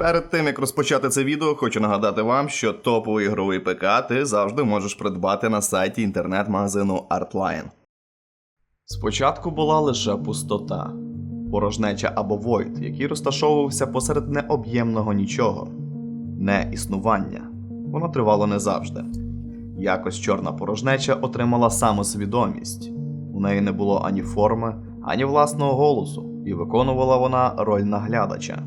Перед тим як розпочати це відео, хочу нагадати вам, що топовий ігровий ПК ти завжди можеш придбати на сайті інтернет-магазину Artline. Спочатку була лише пустота, порожнеча або void, який розташовувався посеред необ'ємного нічого, не існування. Воно тривало не завжди. Якось чорна порожнеча отримала самосвідомість. У неї не було ані форми, ані власного голосу, і виконувала вона роль наглядача.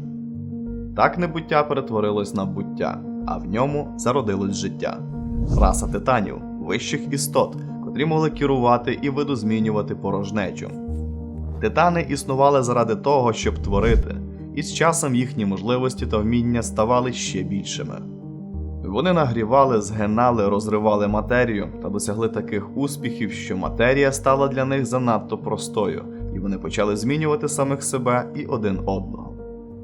Так небуття перетворилось на буття, а в ньому зародилось життя. Раса титанів, вищих істот, котрі могли керувати і видозмінювати порожнечу. Титани існували заради того, щоб творити, і з часом їхні можливості та вміння ставали ще більшими. Вони нагрівали, згинали, розривали матерію та досягли таких успіхів, що матерія стала для них занадто простою, і вони почали змінювати самих себе і один одного.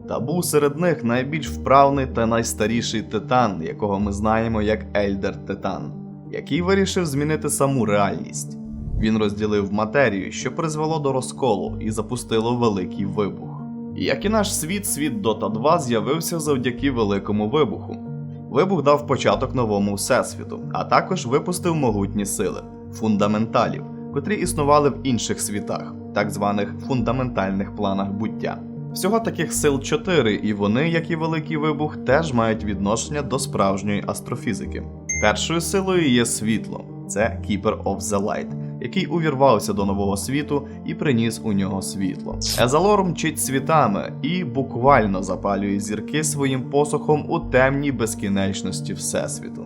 Та був серед них найбільш вправний та найстаріший титан, якого ми знаємо як Ельдер Титан, який вирішив змінити саму реальність. Він розділив матерію, що призвело до розколу і запустило великий вибух. Як і наш світ, світ Dota 2 з'явився завдяки великому вибуху. Вибух дав початок новому всесвіту, а також випустив могутні сили фундаменталів, котрі існували в інших світах, так званих фундаментальних планах буття. Всього таких сил чотири, і вони, як і великий вибух, теж мають відношення до справжньої астрофізики. Першою силою є світло, це Keeper of the Light, який увірвався до нового світу і приніс у нього світло. Езалор мчить світами і буквально запалює зірки своїм посохом у темній безкінечності Всесвіту.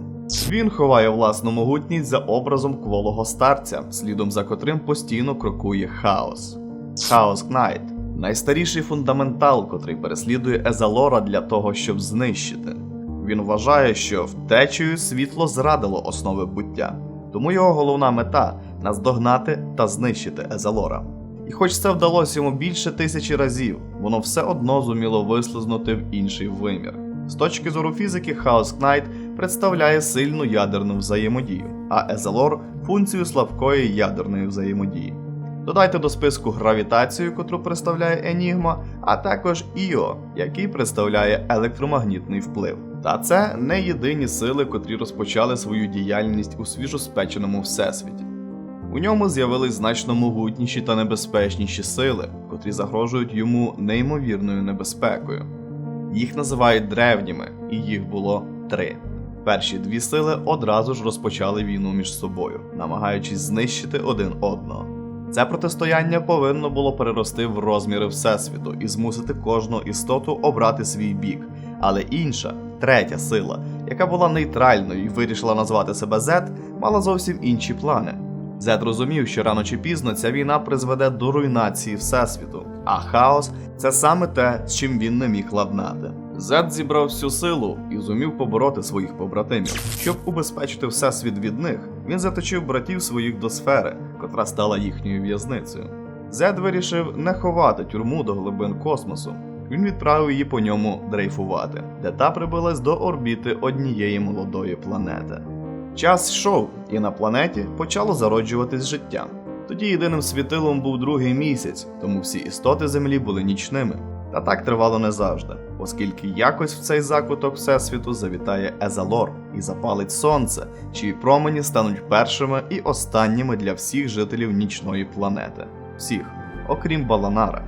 Він ховає власну могутність за образом кволого старця, слідом за котрим постійно крокує хаос. Хаос Кнайт найстаріший фундаментал, котрий переслідує Езалора для того, щоб знищити. Він вважає, що втечею світло зрадило основи буття, тому його головна мета наздогнати та знищити Езалора. І хоч це вдалося йому більше тисячі разів, воно все одно зуміло вислизнути в інший вимір. З точки зору фізики, Хаос Кнайт представляє сильну ядерну взаємодію, а Езалор функцію слабкої ядерної взаємодії. Додайте до списку гравітацію, котру представляє Енігма, а також Іо, який представляє електромагнітний вплив. Та це не єдині сили, котрі розпочали свою діяльність у свіжоспеченому всесвіті. У ньому з'явились значно могутніші та небезпечніші сили, котрі загрожують йому неймовірною небезпекою. Їх називають древніми, і їх було три. Перші дві сили одразу ж розпочали війну між собою, намагаючись знищити один одного. Це протистояння повинно було перерости в розміри Всесвіту і змусити кожну істоту обрати свій бік. Але інша, третя сила, яка була нейтральною і вирішила назвати себе Z, мала зовсім інші плани. Зед розумів, що рано чи пізно ця війна призведе до руйнації Всесвіту, а хаос це саме те, з чим він не міг ладнати. Зед зібрав всю силу і зумів побороти своїх побратимів. Щоб убезпечити всесвіт від них, він заточив братів своїх до сфери, котра стала їхньою в'язницею. Зед вирішив не ховати тюрму до глибин космосу. Він відправив її по ньому дрейфувати, де та прибилась до орбіти однієї молодої планети. Час йшов, і на планеті почало зароджуватись життя. Тоді єдиним світилом був другий місяць, тому всі істоти Землі були нічними. Та так тривало не завжди, оскільки якось в цей закуток Всесвіту завітає Езалор і запалить сонце, чиї промені стануть першими і останніми для всіх жителів нічної планети. Всіх, окрім Баланара.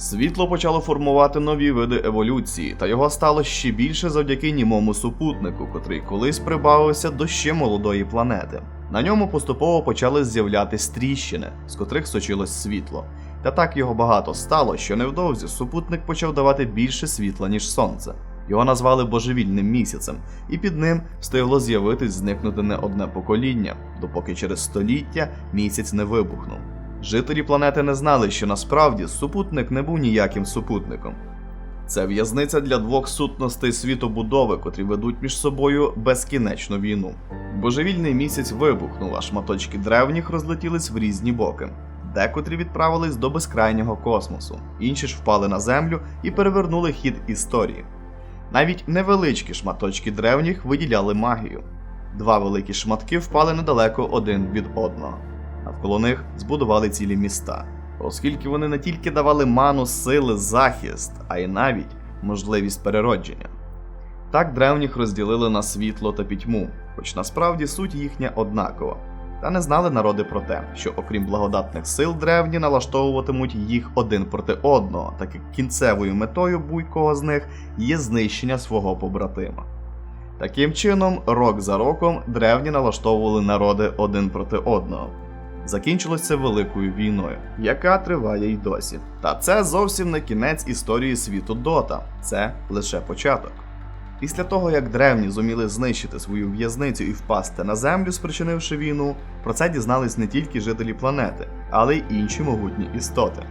Світло почало формувати нові види еволюції, та його стало ще більше завдяки німому супутнику, котрий колись прибавився до ще молодої планети. На ньому поступово почали з'являтись тріщини, з котрих сочилось світло. Та так його багато стало, що невдовзі супутник почав давати більше світла, ніж сонце. Його назвали божевільним місяцем, і під ним встигло з'явитись зникнути не одне покоління, допоки через століття місяць не вибухнув. Жителі планети не знали, що насправді супутник не був ніяким супутником. Це в'язниця для двох сутностей світобудови, котрі ведуть між собою безкінечну війну. Божевільний місяць вибухнув, а шматочки древніх розлетілись в різні боки. Декотрі відправились до безкрайнього космосу, інші ж впали на землю і перевернули хід історії. Навіть невеличкі шматочки древніх виділяли магію. Два великі шматки впали недалеко один від одного. Навколо них збудували цілі міста, оскільки вони не тільки давали ману, сили, захист, а й навіть можливість переродження. Так древніх розділили на світло та пітьму, хоч насправді суть їхня однакова. Та не знали народи про те, що окрім благодатних сил древні налаштовуватимуть їх один проти одного, так як кінцевою метою будь-кого з них є знищення свого побратима. Таким чином, рок за роком древні налаштовували народи один проти одного. Закінчилось це великою війною, яка триває й досі. Та це зовсім не кінець історії світу Дота, це лише початок. Після того, як древні зуміли знищити свою в'язницю і впасти на землю, спричинивши війну, про це дізнались не тільки жителі планети, але й інші могутні істоти.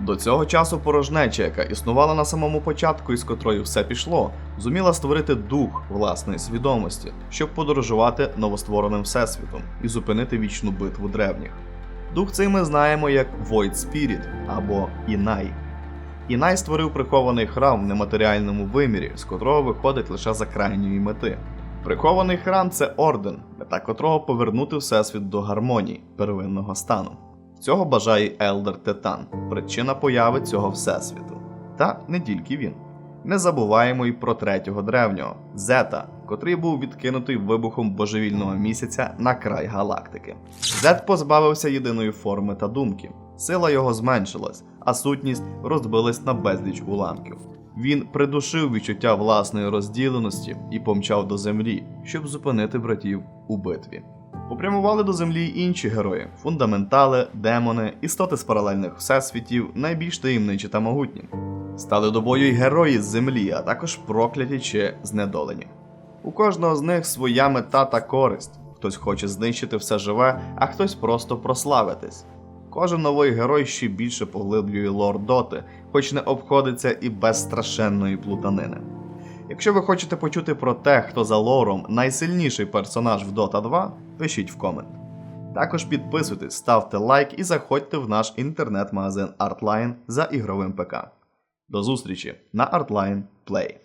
До цього часу порожнеча, яка існувала на самому початку і з котрою все пішло, зуміла створити дух власної свідомості, щоб подорожувати новоствореним всесвітом і зупинити вічну битву древніх. Дух цей ми знаємо як Void Spirit або Інай. Інай створив прихований храм в нематеріальному вимірі, з котрого виходить лише за крайньої мети. Прихований храм це орден, мета котрого повернути всесвіт до гармонії первинного стану. Цього бажає Елдер Титан, причина появи цього всесвіту. Та не тільки він. Не забуваємо й про третього древнього Зета, котрий був відкинутий вибухом божевільного місяця на край галактики. Зет позбавився єдиної форми та думки. Сила його зменшилась, а сутність розбилась на безліч уламків. Він придушив відчуття власної розділеності і помчав до землі, щоб зупинити братів у битві. Попрямували до землі інші герої: фундаментали, демони, істоти з паралельних всесвітів, найбільш таємничі та могутні. Стали до бою й герої з землі, а також прокляті чи знедолені. У кожного з них своя мета та користь. Хтось хоче знищити все живе, а хтось просто прославитись. Кожен новий герой ще більше поглиблює лор доти, хоч не обходиться і без страшенної плутанини. Якщо ви хочете почути про те, хто за лором найсильніший персонаж в Dota 2, пишіть в комент. Також підписуйтесь, ставте лайк і заходьте в наш інтернет-магазин Artline за ігровим ПК. До зустрічі на Artline Play.